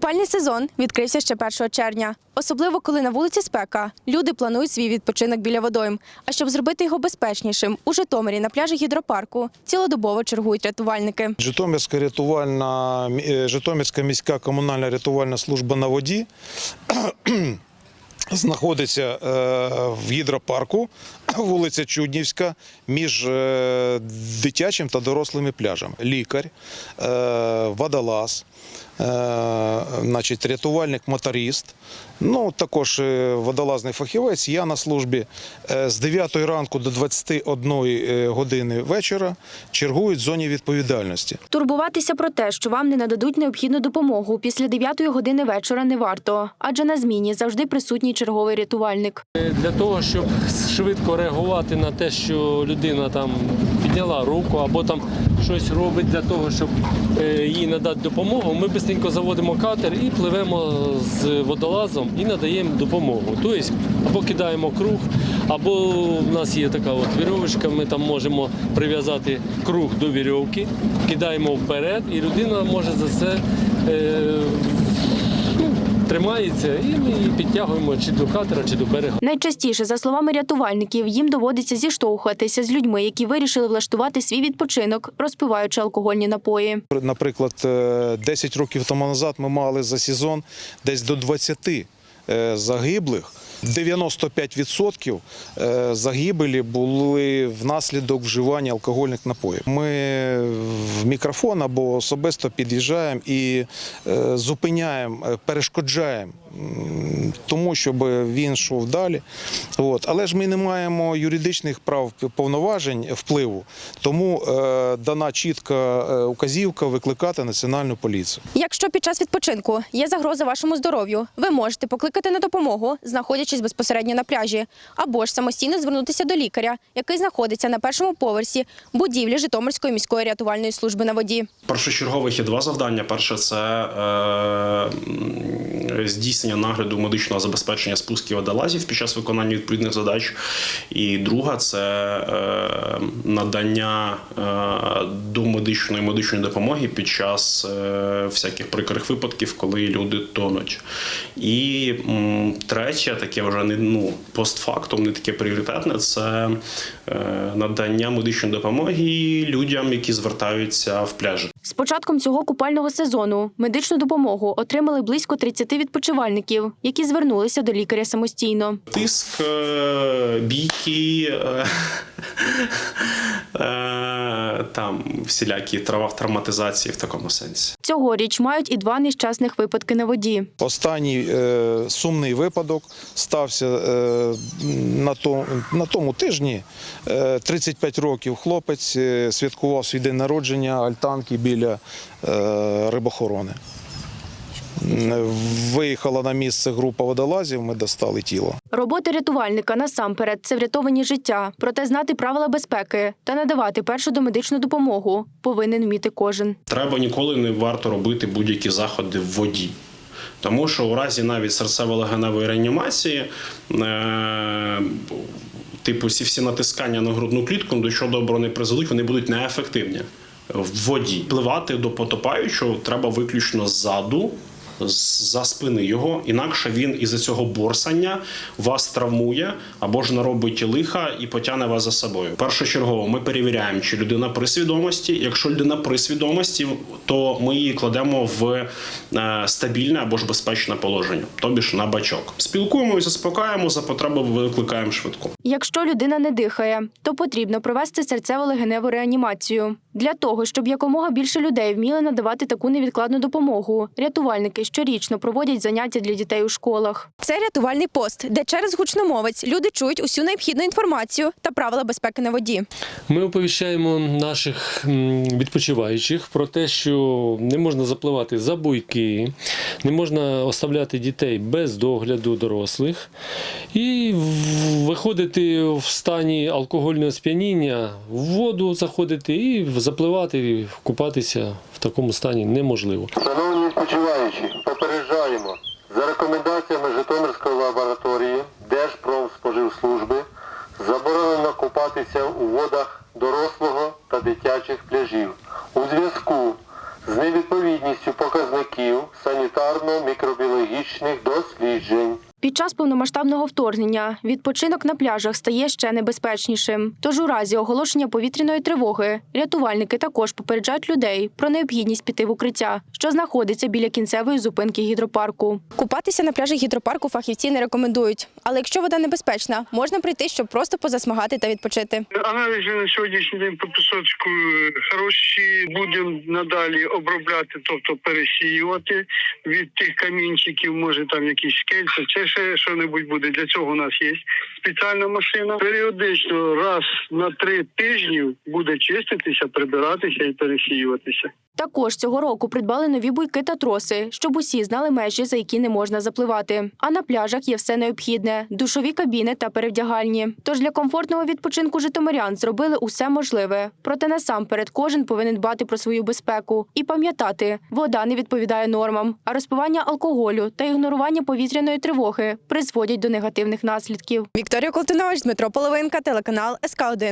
Купальний сезон відкрився ще 1 червня. Особливо, коли на вулиці спека, люди планують свій відпочинок біля водойм. А щоб зробити його безпечнішим, у Житомирі на пляжі гідропарку цілодобово чергують рятувальники. Житомирська рятувальна е, Житомирська міська комунальна рятувальна служба на воді знаходиться е, в гідропарку, вулиця Чуднівська, між е, дитячим та дорослими пляжами. Лікар, водолаз, значить, рятувальник, моторист. Ну, також е, водолазний фахівець. Я на службі Е, з 9 ранку до 21 е, години вечора чергують в зоні відповідальності. Турбуватися про те, що вам не нададуть необхідну допомогу після 9 години вечора не варто, адже на зміні завжди присутній черговий рятувальник. Для того, щоб швидко реагувати на те, що людина там підняла руку або там щось робить для того, щоб е, їй надати допомогу, ми швидко заводимо катер і пливемо з водолазом і надаємо допомогу. Тобто або кидаємо круг, або в нас є така от вірьовочка, ми там можемо прив'язати круг до вірьовки, кидаємо вперед, і людина може за це. Е, Тримається, і ми її підтягуємо чи до катера, чи до берега. Найчастіше, за словами рятувальників, їм доводиться зіштовхуватися з людьми, які вирішили влаштувати свій відпочинок, розпиваючи алкогольні напої. Наприклад, е, 10 років тому назад ми мали за сезон десь до 20 е, загиблих. 95% е, загибелі були внаслідок вживання алкогольних напоїв. Ми в мікрофон або особисто під'їжджаємо і е, зупиняємо, е, перешкоджаємо тому, щоб він йшов далі. От. Але ж ми не маємо юридичних прав повноважень впливу, тому дана чітка указівка викликати національну поліцію. Якщо під час відпочинку є загроза вашому здоров'ю, ви можете покликати на допомогу, знаходячись безпосередньо на пляжі, або ж самостійно звернутися до лікаря, який знаходиться на першому поверсі будівлі Житомирської міської рятувальної служби на воді. Першочергових є два завдання. Перше це е, здійснення нагляду медичного забезпечення спусків водолазів під час виконання відповідних задач. І друга це е, надання е, домедичної медичної допомоги під час е, всяких прикрих випадків, коли люди тонуть. І м, третє, таке вже не ну постфактум, не таке пріоритетне, це е, надання медичної допомоги людям, які звертаються в пляжі. З початком цього купального сезону медичну допомогу отримали близько 30 відпочивальників, які звернулися до лікаря самостійно. Тиск, е, бійки, е, там всілякі трава- травматизації в такому сенсі. Цьогоріч мають і два нещасних випадки на воді. Останній е, сумний випадок стався е, на, то, на тому тижні. Е, 35 років хлопець е, святкував свій день народження альтанки біля е, рибохорони. Виїхала на місце група водолазів, ми достали тіло. Робота рятувальника насамперед це врятовані життя. Проте знати правила безпеки та надавати першу домедичну допомогу повинен вміти кожен. Треба ніколи не варто робити будь-які заходи в воді. Тому що у разі навіть серцево-легеневої реанімації, е, типу, всі всі натискання на грудну клітку до чого доброго не призведуть, вони будуть неефективні в воді. Пливати до потопаючого треба виключно ззаду. За спини його, інакше він із-за цього борсання вас травмує або ж наробить лиха і потягне вас за собою. Першочергово ми перевіряємо, чи людина при свідомості. Якщо людина при свідомості, то ми її кладемо в е, стабільне або ж безпечне положення, тобі ж на бачок. Спілкуємося, заспокаємо, за потреби викликаємо швидку. Якщо людина не дихає, то потрібно провести серцево-легеневу реанімацію. Для того, щоб якомога більше людей вміли надавати таку невідкладну допомогу, рятувальники щорічно проводять заняття для дітей у школах. Це рятувальний пост, де через гучномовець люди чують усю необхідну інформацію та правила безпеки на воді. Ми оповіщаємо наших відпочиваючих про те, що не можна запливати за буйки, не можна оставляти дітей без догляду дорослих і виходити в стані алкогольного сп'яніння в воду заходити і запливати, і купатися в такому стані неможливо. Шановні відпочиваючі, попереджаємо. За рекомендаціями Житомирської лабораторії Держпромспоживслужби заборонено купатися у водах дорослого та дитячих пляжів у зв'язку з невідповідністю показників санітарно-мікробіологічних досліджень. Під час повномасштабного вторгнення відпочинок на пляжах стає ще небезпечнішим. Тож у разі оголошення повітряної тривоги рятувальники також попереджають людей про необхідність піти в укриття, що знаходиться біля кінцевої зупинки гідропарку. Купатися на пляжі гідропарку фахівці не рекомендують. Але якщо вода небезпечна, можна прийти, щоб просто позасмагати та відпочити. Аналізи на сьогоднішній день по Пісоцьку е, хороші. Будемо надалі обробляти, тобто пересіювати від тих камінчиків, може там якісь скельця. Це ще що-небудь буде. Для цього у нас є спеціальна машина. Періодично раз на три тижні буде чиститися, прибиратися і пересіюватися. Також цього року придбали нові буйки та троси, щоб усі знали межі, за які не можна запливати. А на пляжах є все необхідне: душові кабіни та перевдягальні. Тож для комфортного відпочинку житомирян зробили усе можливе. Проте насамперед кожен повинен дбати про свою безпеку і пам'ятати, вода не відповідає нормам, а розпивання алкоголю та ігнорування повітряної тривоги призводять до негативних наслідків. Вікторія Колтунович, Дмитро Половинка, телеканал СК 1